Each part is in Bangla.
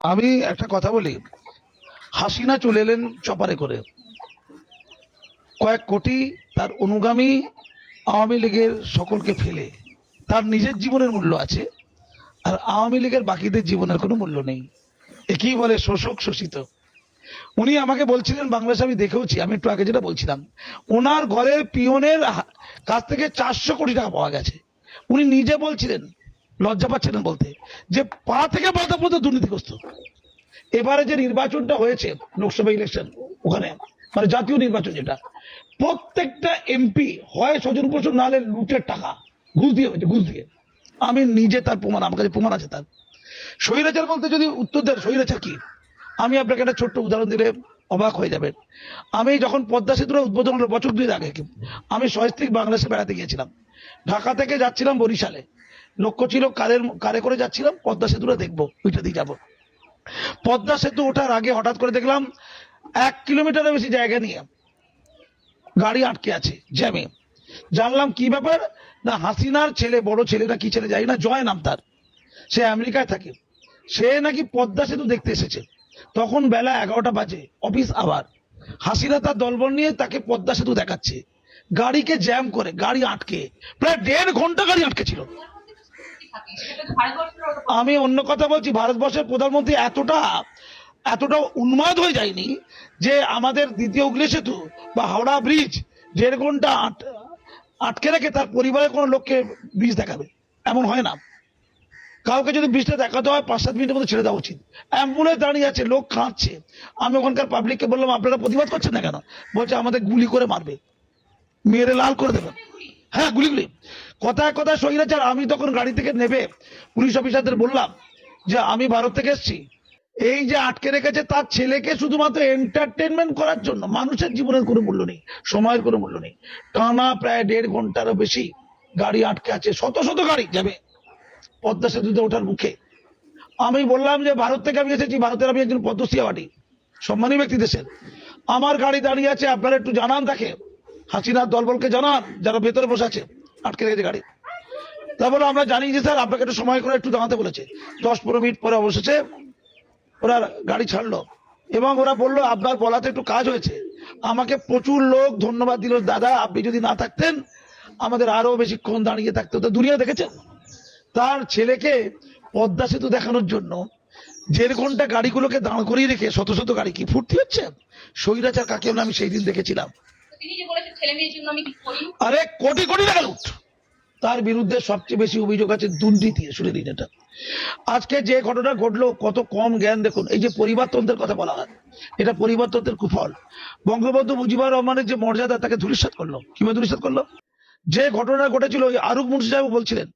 আমি একটা কথা বলি। হাসিনা চলে এলেন চপারে করে। কয়েক কোটি তার অনুগামী আওয়ামী লীগের সকলকে ফেলে। তার নিজের জীবনের মূল্য আছে, আর আওয়ামী লীগের বাকিদের জীবনের কোনো মূল্য নেই। একই বলে শোষক শোষিত। উনি আমাকে বলছিলেন, বাংলাদেশে আমি দেখেওছি, আমি একটু আগে যেটা বলছিলাম, ওনার ঘরের পিয়নের কাছ থেকে চারশো কোটি টাকা পাওয়া গেছে। উনি নিজে বলছিলেন লজ্জা পাচ্ছে না বলতে। যে পা থেকে মাথা পর্যন্ত দুর্নীতিগ্রস্ত। এবারে যে নির্বাচনটা হয়েছে, লোকসভা ইলেকশন ওখানে মানে জাতীয় নির্বাচন যেটা, প্রত্যেকটা এমপি হয় স্বজন পোষণ নাহলে লুটের টাকা, ঘুষ দিয়ে হয়েছে, ঘুষ দিয়ে। আমি নিজে তার প্রমাণ, আমার কাছে প্রমাণ আছে তার। স্বৈরাচার বলতে যদি উত্তর দেন, স্বৈরাচার কি? আমি আপনাকে একটা ছোট্ট উদাহরণ দিলে অবাক হয়ে যাবেন। আমি যখন পদ্মা সেতুর উদ্বোধন বছর দুই আগে, আমি সহস্তিক বাংলাদেশে বেড়াতে গিয়েছিলাম। ঢাকা থেকে যাচ্ছিলাম বরিশালে। লক্ষ্য ছিল, কারের কারে করে যাচ্ছিলাম, পদ্মা সেতুটা দেখব, ওইটা দিয়ে যাব। পদ্মা সেতু ওঠার আগে হঠাৎ করে দেখলাম, এক কিলোমিটারের বেশি জায়গা নিয়ে গাড়ি আটকে আছে, জ্যামে। জানলাম কি ব্যাপার? না, হাসিনার ছেলে, বড় ছেলেটা কি ছেলে যাই না, জয় নাম তার। সে আমেরিকায় থাকে। সে নাকি পদ্মা সেতু দেখতে এসেছে। তখন বেলা এগারোটা বাজে, অফিস আবার হাসিনা তার দলবল নিয়ে তাকে পদ্মা সেতু দেখাচ্ছে। গাড়িকে জ্যাম করে, গাড়ি আটকে, প্রায় দেড় ঘণ্টা গাড়ি আটকে ছিল। আমি অন্য কথা বলছি ভারতবর্ষের প্রধানমন্ত্রী এতটা এতটা উন্মাদ হয়ে যায়নি যে আমাদের দ্বিতীয় হুগলি সেতু বা হাওড়া ব্রিজ দেড় ঘণ্টা আটকে রেখে তার পরিবারের কোনো লোককে ব্রিজ দেখাবে এমন হয় না। কাউকে যদি ব্রিজটা দেখাতে হয় পাঁচ সাত মিনিটের মধ্যে ছেড়ে দেওয়া উচিত। অ্যাম্বুলেন্স দাঁড়িয়ে আছে লোক খাচ্ছে আমি ওখানকার পাবলিককে বললাম আপনারা প্রতিবাদ করছেন না কেন? বলছে আমাদের গুলি করে মারবে। মেরে লাল করে দেবেন হ্যাঁ গুলি গুলি। কথায় কথায় সহিরাচার আমি তখন গাড়ি থেকে নেবে। পুলিশ অফিসারদের বললাম যে, আমি ভারত থেকে এসেছি। এই যে আটকে রেখেছে তার ছেলেকে শুধুমাত্র এন্টারটেনমেন্ট করার জন্য, মানুষের জীবনের কোনো মূল্য নেই, সময়ের কোনো মূল্য নেই। টানা প্রায় দেড় ঘন্টারও বেশি গাড়ি আটকে আছে, শত শত গাড়ি যাবে পদ্মা সেতুতে ওঠার মুখে। আমি বললাম যে, ভারত থেকে আমি এসেছি, ভারতের আমি একজন পদ্মশ্রী অ্যাওয়ার্ডি সম্মানী ব্যক্তি দেশের। আমার গাড়ি দাঁড়িয়ে আছে, আপনারা একটু জানান তাকে। হাসিনার দলবলকে জানান, যারা ভেতরে বসে আছে। আটকে রেখেছে গাড়ি। তারপরে আমরা জানি যে স্যার, আপনাকে একটু সময় করে একটু দাঁড়াতে বলেছে। দশ পনেরো মিনিট পরে অবশেষে ওরা গাড়ি ছাড়লো এবং ওরা বলল, আপনার বলাতে একটু কাজ হয়েছে। আমাকে প্রচুর লোক ধন্যবাদ দিল। দাদা, আপনি যদি না থাকতেন, আমাদের আরও বেশিক্ষণ দাঁড়িয়ে থাকতে হতো। দুনিয়া দেখেছেন? তার ছেলেকে পদ্মা সেতু দেখানোর জন্য দেড় ঘণ্টা গাড়িগুলোকে দাঁড় করিয়ে রেখে শত শত গাড়ি কি ফুর্তি হচ্ছে? স্বৈরাচার কাকে আমি সেই দিন দেখেছিলাম। আরে কোটি কোটি টাকা লুট। তার বিরুদ্ধে সবচেয়ে বেশি অভিযোগ আছে দুর্নীতি শুনে দিন এটা। আজকে যে ঘটনা ঘটলো, কত কম জ্ঞান দেখুন। এই যে পরিবারতন্ত্রের কথা বলা হয়, এটা পরিবারতন্ত্রের কুফল। বঙ্গবন্ধু মুজিবুর রহমানের যে মর্যাদা, তাকে ধূলিসাৎ করল। কীভাবে ধূলিসাৎ করল? যে ঘটনা ঘটেছিল, ওই আরুক মুন্সি সাহেব বলছিলেন,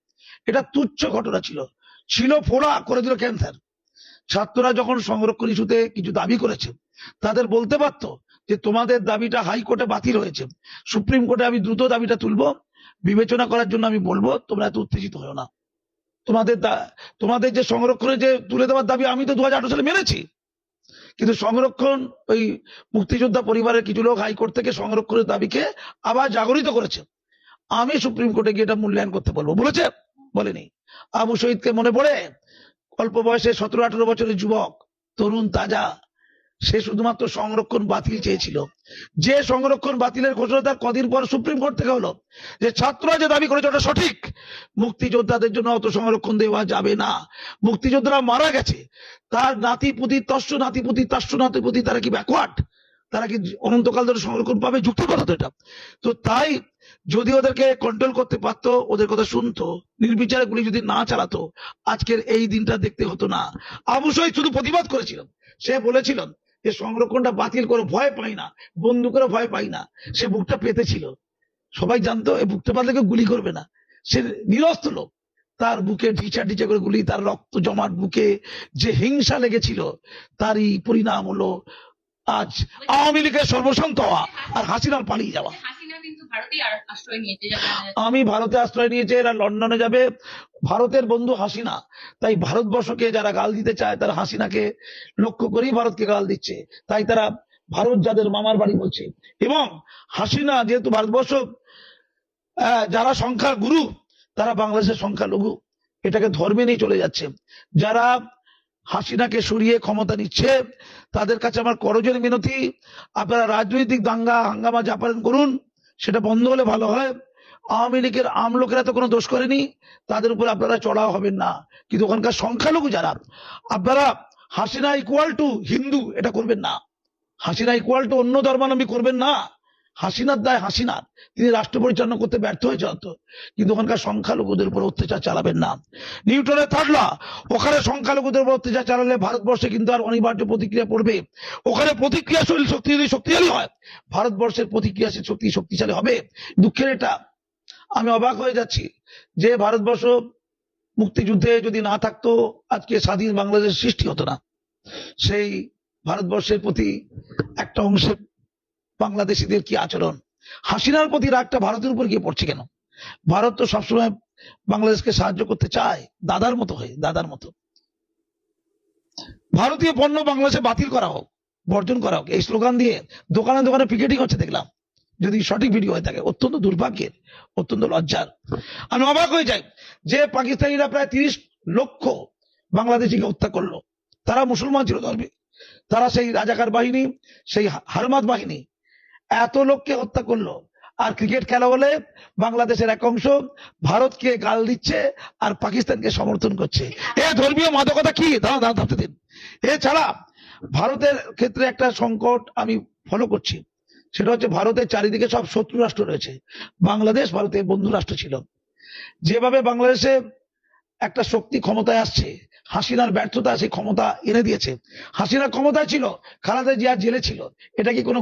এটা তুচ্ছ ঘটনা ছিল। ছিল ফোড়া, করে দিল ক্যান্সার। ছাত্ররা যখন সংরক্ষণ ইস্যুতে কিছু দাবি করেছে, তাদের বলতে পারতো যে তোমাদের দাবিটা হাইকোর্টে বাতিল হয়েছে, সুপ্রিম কোর্টে আমি দ্রুত দাবিটা তুলবো, বিবেচনা করার জন্য আমি বলব, তোমরা এত উত্তেজিত হও না। তোমাদের তোমাদের যে সংরক্ষণে যে তুলে দেওয়ার দাবি, আমি তো দু সালে মেনেছি। কিন্তু সংরক্ষণ, ওই মুক্তিযোদ্ধা পরিবারের কিছু লোক হাইকোর্ট থেকে সংরক্ষণের দাবিকে আবার জাগরিত করেছে। আমি সুপ্রিম কোর্টে গিয়ে এটা মূল্যায়ন করতে বলব। বলেছে? বলেনি। আবু শহীদকে মনে পড়ে? অল্প বয়সে সতেরো আঠারো বছরের যুবক, তরুণ, তাজা সে শুধুমাত্র সংরক্ষণ বাতিল চেয়েছিল। যে সংরক্ষণ বাতিলের ঘোষণা তার কদিন পর সুপ্রিম কোর্ট থেকে হলো। যে ছাত্ররা যে দাবি করেছে ওটা সঠিক। মুক্তিযোদ্ধাদের জন্য অত সংরক্ষণ দেওয়া যাবে না। মুক্তিযোদ্ধারা মারা গেছে। তার নাতিপুতি, তস্য নাতিপুতি তস্য নাতিপুতি, তারা কি ব্যাকওয়ার্ড তারা কি অনন্তকাল ধরে সংরক্ষণ পাবে? যুক্তির কথা তো এটা। তো তাই যদি ওদেরকে কন্ট্রোল করতে পারতো, ওদের কথা শুনতো, নির্বিচারে গুলি যদি না চালাতো, আজকের এই দিনটা দেখতে হতো না। আবু শহীদ শুধু প্রতিবাদ করেছিলেন সে বলেছিলেন যে সংরক্ষণটা বাতিল করে, ভয় পাই না, বন্দুকেরও ভয় পাই না। সে বুকটা পেতেছিল। সবাই জানতো, এই বুকটা পাতলে গুলি করবে না। সে নিরস্ত লোক। তার বুকে ঢিচা ঢিচা করে গুলি, তার রক্ত জমাট বুকে যে হিংসা লেগেছিল, তারই পরিণাম হলো আজ আওয়ামী লীগের সর্বশান্ত হওয়া আর হাসিনার পালিয়ে যাওয়া। কিন্তু ভারতেই আশ্রয় নিয়েছে। আমি ভারতে আশ্রয় নিয়েছে, এরা লন্ডনে যাবে। ভারতের বন্ধু হাসিনা। তাই ভারতবর্ষকে যারা গাল দিতে চায়, তারা হাসিনাকে লক্ষ্য করেই ভারতকে গাল দিচ্ছে। তাই তারা ভারত যাদের মামার বাড়ি বলছে। এবং হাসিনা যেহেতু ভারতবর্ষ যারা সংখ্যা গুরু তারা বাংলাদেশের সংখ্যা লঘু এটাকে ধর্মে নিয়ে চলে যাচ্ছে। যারা হাসিনাকে সরিয়ে ক্ষমতা নিচ্ছে, তাদের কাছে আমার করজোরে মিনতি। আপনারা রাজনৈতিক দাঙ্গা, হাঙ্গামা যা পারেন করুন। সেটা বন্ধ হলে ভালো হয়। আওয়ামী লীগের আম লোকেরা তো কোনো দোষ করেনি। তাদের উপর আপনারা চড়াও হবেন না। কিন্তু ওখানকার সংখ্যালঘু যারা, আপনারা হাসিনা ইকুয়াল টু হিন্দু, এটা করবেন না। হাসিনা ইকুয়াল টু অন্য ধর্মাবলম্বী করবেন না। হাসিনার দায় হাসিনার। তিনি রাষ্ট্র পরিচালনা করতে ব্যর্থ হয়েছে হয়তো কিন্তু ওখানকার সংখ্যালঘুদের উপর অত্যাচার চালাবেন না। নিউটনের থাকলা, ওখানে সংখ্যালঘুদের উপর অত্যাচার চালালে ভারতবর্ষে কিন্তু আর অনিবার্য প্রতিক্রিয়া পড়বে। ওখানে প্রতিক্রিয়াশীল শক্তি যদি শক্তিশালী হয়। ভারতবর্ষের প্রতিক্রিয়াশীল শক্তি শক্তিশালী হবে। দুঃখের এটা, আমি অবাক হয়ে যাচ্ছি যে ভারতবর্ষ মুক্তিযুদ্ধে যদি না থাকতো, আজকে স্বাধীন বাংলাদেশ সৃষ্টি হতো না। সেই ভারতবর্ষের প্রতি একটা অংশের বাংলাদেশিদের কি আচরণ? হাসিনার প্রতি রাগটা ভারতের উপর গিয়ে পড়ছে কেন? ভারত তো সবসময় বাংলাদেশকে সাহায্য করতে চায় দাদার মতো হয়ে, দাদার মতো। ভারতীয় পণ্য বাংলাদেশে বাতিল করা হোক, বর্জন করা হোক, এই স্লোগান দিয়ে দোকানে দোকানে পিকেটিং হচ্ছে দেখলাম। যদি সঠিক ভিডিও হয়ে থাকে, অত্যন্ত দুর্ভাগ্যের, অত্যন্ত লজ্জার। আমি অবাক হয়ে যাই যে পাকিস্তানিরা প্রায় তিরিশ লক্ষ বাংলাদেশিকে হত্যা করল। তারা মুসলমান ছিল ধর্মে। তারা সেই রাজাকার বাহিনী, সেই হারমাত বাহিনী এত লোককে হত্যা করল। আর ক্রিকেট খেলা হলে বাংলাদেশের এক অংশ ভারতকে গাল দিচ্ছে আর পাকিস্তানকে সমর্থন করছে। এ ধর্মীয় মাদকতা কি? দাঁড়া থাকতে দিন। এছাড়া ভারতের ক্ষেত্রে একটা সংকট আমি ফলো করছি। সেটা হচ্ছে ভারতের চারিদিকে সব শত্রু রাষ্ট্র রয়েছে। বাংলাদেশ ভারতের বন্ধু রাষ্ট্র ছিল। যেভাবে বাংলাদেশে একটা শক্তি ক্ষমতায় আসছে, হাসিনার ব্যর্থতা সেই ক্ষমতা এনে দিয়েছে। হাসিনার ক্ষমতায় ছিল, খালেদা জিয়া জেলে ছিল। এটা কি কোনো